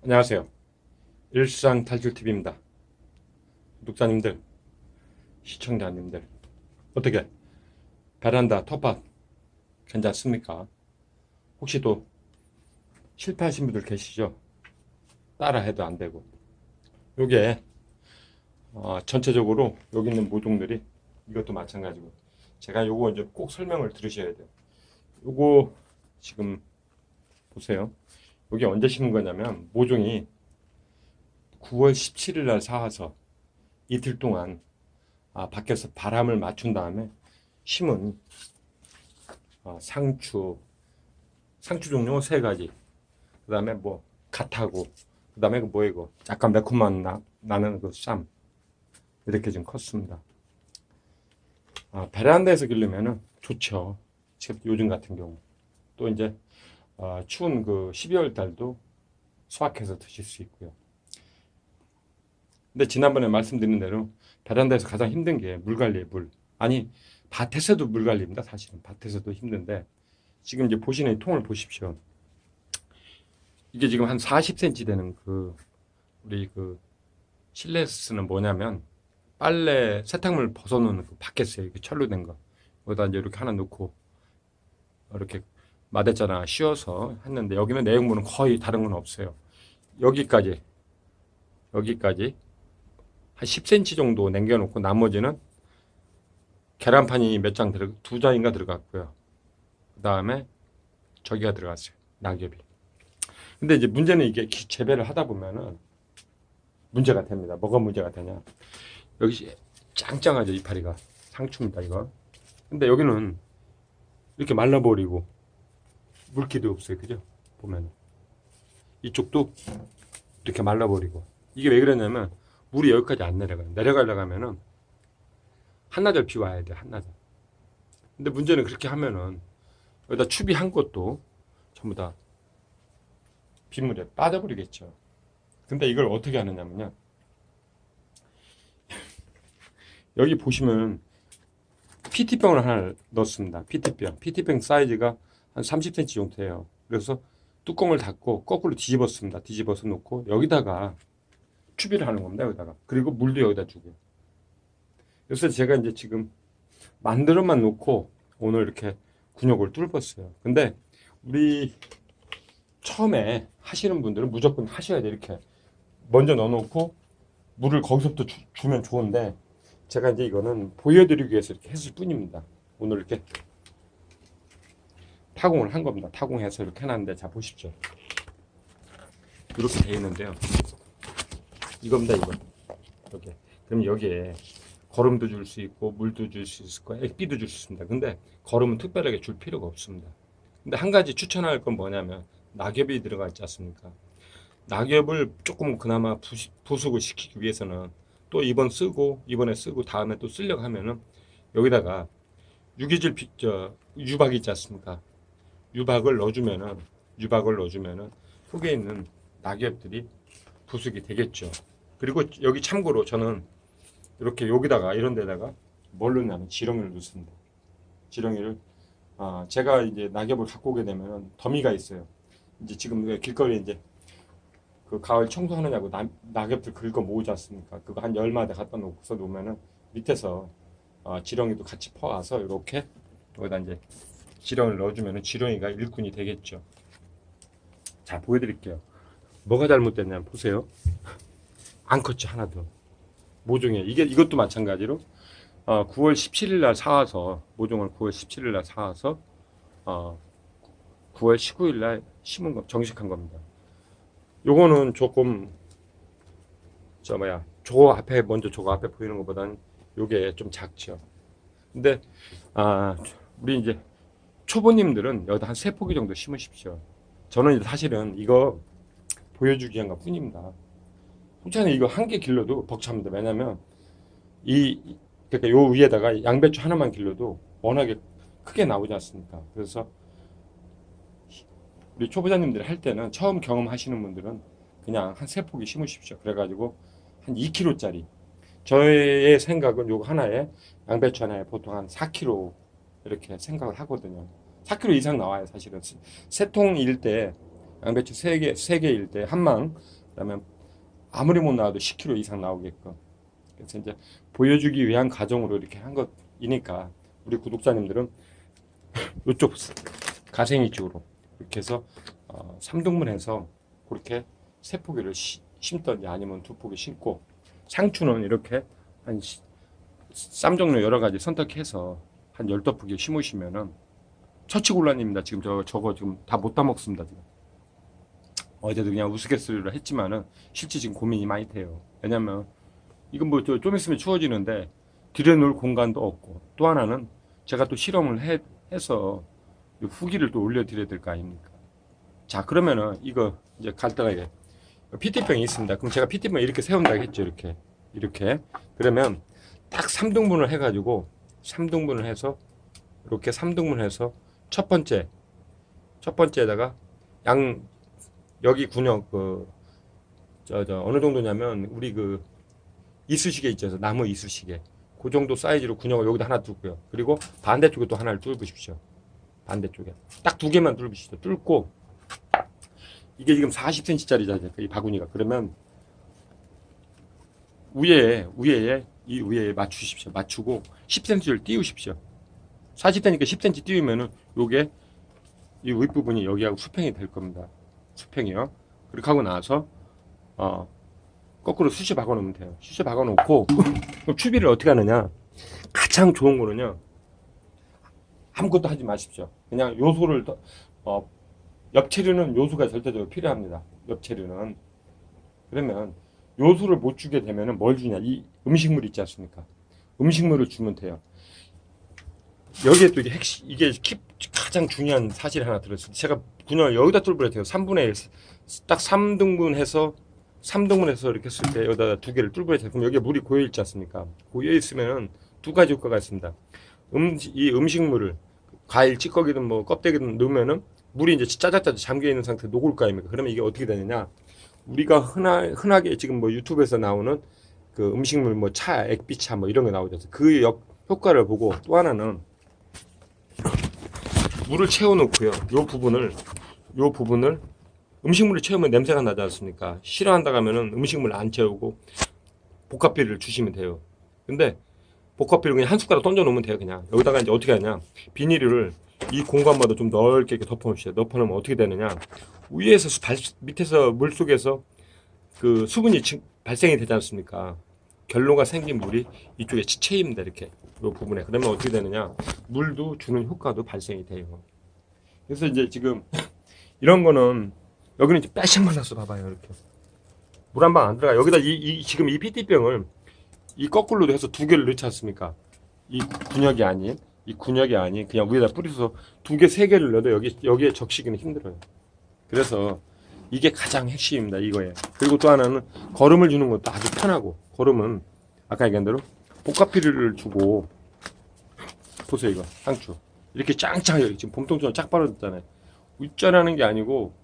안녕하세요. 일상 탈출TV입니다. 구독자님들, 시청자님들, 어떻게 베란다 텃밭 괜찮습니까? 혹시 또 실패하신 분들 계시죠? 따라 해도 안 되고. 요게 어, 전체적으로 여기 있는 모종들이 이것도 마찬가지고 제가 요거 이제 꼭 설명을 들으셔야 돼요. 요거 지금 보세요. 여기 언제 심은 거냐면 모종이 9월 17일 날 사와서 이틀 동안 아, 밖에서 바람을 맞춘 다음에 심은 어, 상추 상추 종류 세 가지. 그 다음에 뭐 갓하고 그 다음에 이거 약간 매콤한 나, 나는 그 쌈. 이렇게 좀 컸습니다. 아, 베란다에서 기르면은 좋죠. 요즘 같은 경우. 또 이제 어, 추운 그 12월 달도 수확해서 드실 수 있고요. 근데 지난번에 말씀드린 대로 베란다에서 가장 힘든 게 물 관리에 물. 아니, 밭에서도 물 관리입니다. 사실은 밭에서도 힘든데 지금 이제 보시는 이 통을 보십시오. 이게 지금 한 40cm 되는 그 우리 그 실내에서 쓰는 뭐냐면 빨래 세탁물 벗어놓는 그 바켓에 이렇게 철로 된 거. 거기다 이제 이렇게 하나 놓고 이렇게 마대자나 씌워서 했는데 여기는 내용물은 거의 다른 건 없어요. 여기까지 여기까지 한 10cm 정도 남겨놓고 나머지는 계란판이 몇 장 들어 두 장인가 들어갔고요. 그 다음에 저기가 들어갔어요. 낙엽이. 근데 이제 문제는 이게 기- 재배를 하다 보면은 문제가 됩니다. 뭐가 문제가 되냐? 여기 짱짱하죠 이파리가 상추입니다 이거. 근데 여기는 이렇게 말라버리고 물기도 없어요. 그죠? 보면 이쪽도 이렇게 말라버리고 이게 왜 그러냐면 물이 여기까지 안 내려가요. 내려가려고 하면은 한나절 비 와야 돼. 한나절. 근데 문제는 그렇게 하면은 여기다 추비한 것도 전부 다 빗물에 빠져버리겠죠. 근데 이걸 어떻게 하느냐면요. 여기 보시면 PT병을 하나 넣습니다. PT병. PT병 사이즈가 한 30cm 정도 돼요. 그래서 뚜껑을 닫고 거꾸로 뒤집었습니다. 뒤집어서 놓고 여기다가 추비를 하는 겁니다. 여기다가. 그리고 물도 여기다 주고요. 그래서 제가 이제 지금 만들어만 놓고 오늘 이렇게 군역을 뚫었어요. 근데 우리 처음에 하시는 분들은 무조건 하셔야 돼. 이렇게 먼저 넣어놓고 물을 거기서부터 주, 주면 좋은데 제가 이제 이거는 보여드리기 위해서 이렇게 했을 뿐입니다. 오늘 이렇게 타공을 한 겁니다. 타공해서 이렇게 해놨는데 자 보십시오. 이렇게 돼 있는데요. 이겁니다 이거. 이렇게. 그럼 여기에 거름도 줄 수 있고 물도 줄 수 있을 거예요. 액비도 줄 수 있습니다. 근데 거름은 특별하게 줄 필요가 없습니다. 근데 한 가지 추천할 건 뭐냐면 낙엽이 들어가 있지 않습니까? 낙엽을 조금 그나마 부시- 부숙을 시키기 위해서는 또 이번 쓰고 이번에 쓰고 다음에 또 쓰려고 하면은 여기다가 유기질 비- 저 유박 있지 않습니까? 유박을 넣어주면은 유박을 넣어주면은 속에 있는 낙엽들이 부숙이 되겠죠. 그리고 여기 참고로 저는 이렇게 여기다가 이런 데다가 뭘 넣냐면 지렁이를 넣습니다. 지렁이를 아 제가 이제 낙엽을 갖고 오게 되면 더미가 있어요. 이제 지금 왜 길거리에 이제 그 가을 청소하느냐고 나, 낙엽들 긁어 모으지 않습니까? 그거 한 열 마디 갖다 놓고서 놓으면은 밑에서 어, 지렁이도 같이 퍼와서 이렇게 여기다 이제 지렁이를 넣어주면은 지렁이가 일꾼이 되겠죠. 자 보여드릴게요. 뭐가 잘못됐냐면 보세요. 안 컸죠 하나도. 모종에 이게 이것도 마찬가지로 어, 9월 17일 날 사와서 모종을 9월 17일 날 사와서 어, 9월 19일 날 심은 거 정식한 겁니다. 요거는 조금 저 뭐야 저거 앞에 먼저 저거 앞에 보이는 것보다는 요게 좀 작죠. 근데 아 우리 이제 초보님들은 여기다 한 세 포기 정도 심으십시오. 저는 사실은 이거 보여주기 위한 것 뿐입니다. 솔직히 이거 한 개 길러도 벅찹니다. 왜냐면 이 이- 그러니까 요 위에다가 양배추 하나만 길러도 워낙에 크게 나오지 않습니까? 그래서 우리 초보자님들이 할 때는 처음 경험하시는 분들은 그냥 한 세 포기 심으십시오. 그래가지고 한 2kg짜리. 저의 생각은 요거 하나에 양배추 하나에 보통 한 4kg 이렇게 생각을 하거든요. 4kg 이상 나와요, 사실은. 세 통일 때 양배추 3개, 3개일 때 한 망 그러면 아무리 못 나와도 10kg 이상 나오게끔 그래서 이제 보여주기 위한 과정으로 이렇게 한 것이니까 우리 구독자님들은 이쪽 가생이 쪽으로 이렇게 해서 어, 3등분해서 그렇게 세 포기를 시- 심던지 아니면 두 포기 심고 상추는 이렇게 한 시- 쌈 종류 여러 가지 선택해서 한 열두 포기 심으시면은 처치곤란입니다. 지금 저 저거 지금 다못다 먹습니다. 지금 어제도 그냥 우스갯소리로 했지만은 실제 지금 고민이 많이 돼요. 왜냐면 이건 뭐 좀 있으면 추워지는데 들여놓을 공간도 없고 또 하나는 제가 또 실험을 해, 해서 이 후기를 또 올려드려야 될 거 아닙니까? 자 그러면은 이거 이제 간단하게 PT병이 있습니다. 그럼 제가 PT병 이렇게 세운다고 했죠. 이렇게 이렇게 그러면 딱 3등분을 해가지고 3등분을 해서 이렇게 3등분을 해서 첫 번째 첫 번째에다가 양 여기 군역 그저 저 어느 정도냐면 우리 그 이쑤시개 있죠. 나무 이쑤시개. 그 정도 사이즈로 군역을 여기다 하나 뚫고요. 그리고 반대쪽에 또 하나를 뚫으십시오. 반대쪽에. 딱 두 개만 뚫으시죠 뚫고 이게 지금 40cm짜리잖아요 이 바구니가. 그러면 위에 위에 이 위에 맞추십시오 맞추고 10cm를 띄우십시오 40대니까 10cm 띄우면은 요게 이 윗부분이 여기하고 수평이 될 겁니다. 수평이요. 그렇게 하고 나서 어 거꾸로 숱이 박아 놓으면 돼요. 숱이 박아 놓고 추비를 어떻게 하느냐? 가장 좋은 거는요. 아무것도 하지 마십시오. 그냥 요소를 더- 어 엽체류는 요소가 절대적으로 필요합니다. 엽체류는 그러면 요소를 못 주게 되면은 뭘 주냐? 이 음식물 있지 않습니까? 음식물을 주면 돼요. 여기에 또 이게 핵심, 이게 키- 가장 중요한 사실이 하나 들었어요. 제가 그냥 여기다 뚫어버려도 돼요. 3분의 1, 딱 3등분 해서, 3등분 해서 이렇게 했을 때 여기다 두 개를 뚫어버려야 돼요. 그럼 여기에 물이 고여있지 않습니까? 고여있으면 두 가지 효과가 있습니다. 음, 이 음식물을, 과일 찌꺼기든 뭐 껍데기든 넣으면은 물이 이제 짜자짜자 잠겨있는 상태에 녹을 거 아닙니까? 그러면 이게 어떻게 되느냐? 우리가 흔하, 흔하게 지금 뭐 유튜브에서 나오는 그 음식물 뭐 차, 액비차 뭐 이런 게 나오죠. 그 역, 효과를 보고 또 하나는 물을 채워놓고요. 요 부분을 요 부분을 음식물을 채우면 냄새가 나지 않습니까? 싫어한다 하면은 음식물 안 채우고 복합비를 주시면 돼요. 근데 복합비를 그냥 한 숟가락 던져 놓으면 돼요. 그냥 여기다가 이제 어떻게 하냐? 비닐을 이 공간마다 좀 넓게 이렇게 덮어놓으시죠. 덮어놓으면 어떻게 되느냐? 위에서 수- 발, 밑에서 물 속에서 그 수분이 지- 발생이 되지 않습니까? 결로가 생긴 물이 이쪽에 지체입니다. 이렇게 요 부분에 그러면 어떻게 되느냐? 물도 주는 효과도 발생이 돼요. 그래서 이제 지금 이런 거는 여기는 이제 빼씩 말랐어 봐봐요 이렇게 물 한 방 안 들어가 여기다 이, 이 지금 이 PT병을 이 거꾸로도 해서 두 개를 넣지 않습니까? 이 군역이 아닌 이 군역이 아닌 그냥 위에다 뿌려서 두 개 세 개를 넣어도 여기 여기에 적시기는 힘들어요. 그래서 이게 가장 핵심입니다 이거에. 그리고 또 하나는 거름을 주는 것도 아주 편하고 거름은 아까 얘기한 대로 복합비를 주고 보세요 이거. 상추. 이렇게 짱짱 지금 봄동처럼 쫙 벌어졌잖아요. 윗자라는 게 아니고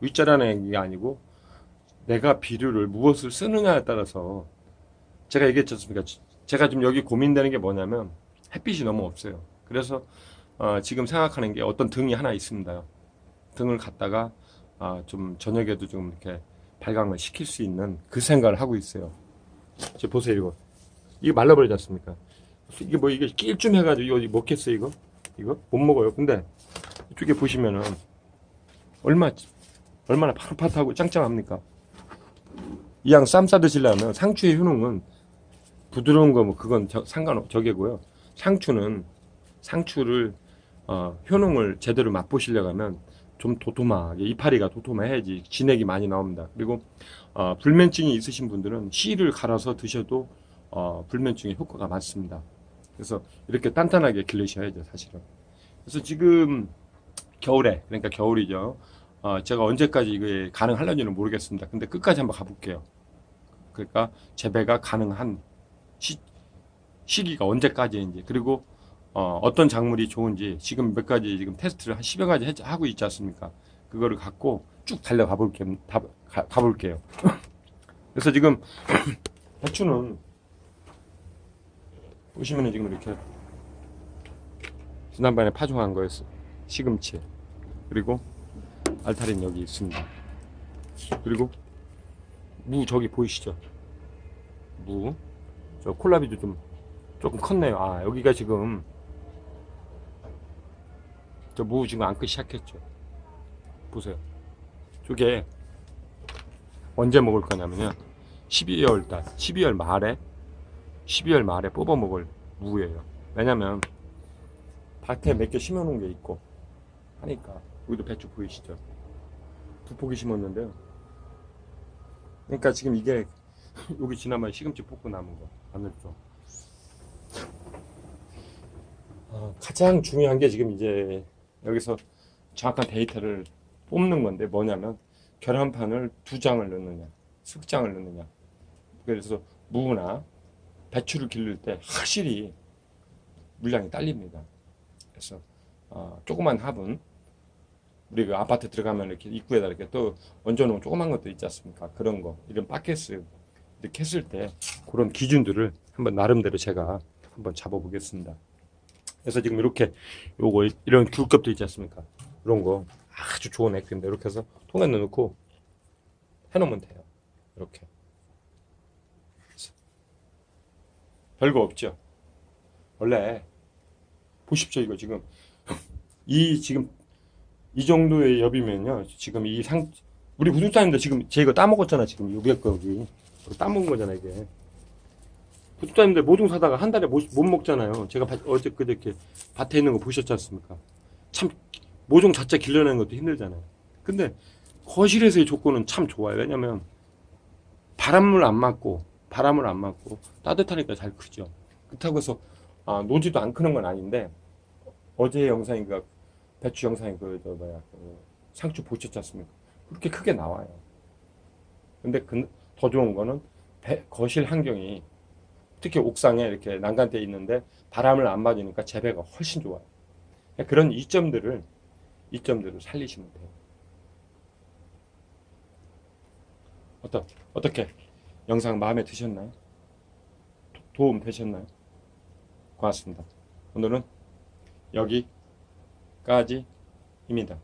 윗자라는 게 아니고 내가 비료를 무엇을 쓰느냐에 따라서. 제가 얘기했지 않습니까? 제가 지금 여기 고민되는 게 뭐냐면 햇빛이 너무 없어요. 그래서 어, 지금 생각하는 게 어떤 등이 하나 있습니다. 등을 갖다가 아, 좀 저녁에도 좀 이렇게 발광을 시킬 수 있는 그 생각을 하고 있어요. 저 보세요 이거 이거 말라버리지 않습니까? 이게 뭐 이게 낄쯤 해가지고 이거 먹겠어 이거 이거 못 먹어요. 근데 이쪽에 보시면은 얼마 얼마나 파릇파릇하고 짱짱합니까? 이 양 쌈 싸 드시려면 상추의 효능은 부드러운 거 뭐 그건 저, 상관 저게고요. 상추는 상추를 어, 효능을 제대로 맛보시려고 하면 좀 도톰하게 이파리가 도톰해야지 진액이 많이 나옵니다. 그리고 어, 불면증이 있으신 분들은 씨를 갈아서 드셔도 어, 불면증에 효과가 많습니다. 그래서 이렇게 단단하게 기르셔야죠, 사실은. 그래서 지금 겨울에 그러니까 겨울이죠. 어, 제가 언제까지 이게 가능할런지는 모르겠습니다. 근데 끝까지 한번 가볼게요. 그러니까 재배가 가능한 시, 시기가 언제까지인지 그리고 어, 어떤 작물이 좋은지 지금 몇 가지 지금 테스트를 한 10여 가지 해- 하고 있지 않습니까? 그거를 갖고 쭉 달려가 볼게요. 가, 가, 가볼게요. 그래서 지금 배추는 보시면은 지금 이렇게 지난번에 파종한 거였어. 시금치. 그리고 알타리는 여기 있습니다. 그리고 무 저기 보이시죠? 무. 저 콜라비도 좀 조금 컸네요. 아, 여기가 지금 저 무 지금 안기 시작했죠. 보세요. 저게 언제 먹을 거냐면요. 12월 달, 12월 말에 12월 말에 뽑아 먹을 무예요. 왜냐면 밭에 몇 개 심어 놓은 게 있고 하니까 여기도 배추 보이시죠? 부포기 심었는데요. 그러니까 지금 이게 여기 지나면 시금치 볶고 남은 거 좀. 어, 가장 중요한 게 지금 이제 여기서 정확한 데이터를 뽑는 건데 뭐냐면 계란판을 두 장을 넣느냐, 숙장을 넣느냐. 그래서 무나 배추를 기를 때 확실히 물량이 딸립니다. 그래서 어, 조그만 화분 우리 그 아파트 들어가면 이렇게 입구에다 이렇게 또 얹어놓은 조그만 것들 있지 않습니까? 그런 거 이런 바켓스 이렇게 했을 때 그런 기준들을 한번 나름대로 제가 한번 잡아보겠습니다. 그래서 지금 이렇게 요거 이런 귤껍도 있지 않습니까? 이런 거 아주 좋은 액인데 이렇게 해서 통에 넣어놓고 해놓으면 돼요. 이렇게 별거 없죠. 원래 보십시오 이거 지금 이 지금 이 정도의 엽이면요 지금 이 상 우리 부동산인데 지금 제 이거 따먹었잖아 지금 요게 거기 이거 따먹은 거잖아 이게 부동산인데 모종 사다가 한 달에 못, 못 먹잖아요. 제가 바- 어제 그저께 밭에 있는 거 보셨지 않습니까? 참 모종 자체 길러내는 것도 힘들잖아요. 근데 거실에서의 조건은 참 좋아요. 왜냐면 바람을 안 맞고 바람을 안 맞고 따뜻하니까 잘 크죠. 그렇다고 해서 아, 노지도 안 크는 건 아닌데 어제 영상인가 배추 영상이 그 저 뭐야 그 상추 보셨지 않습니까? 그렇게 크게 나와요. 근데 그, 더 좋은 거는 배- 거실 환경이 특히 옥상에 이렇게 난간대 있는데 바람을 안 맞으니까 재배가 훨씬 좋아요. 그런 이점들을 이점들을 살리시면 돼요. 어떠 어떻게 영상 마음에 드셨나요? 도- 도움 되셨나요? 고맙습니다. 오늘은 여기까지입니다.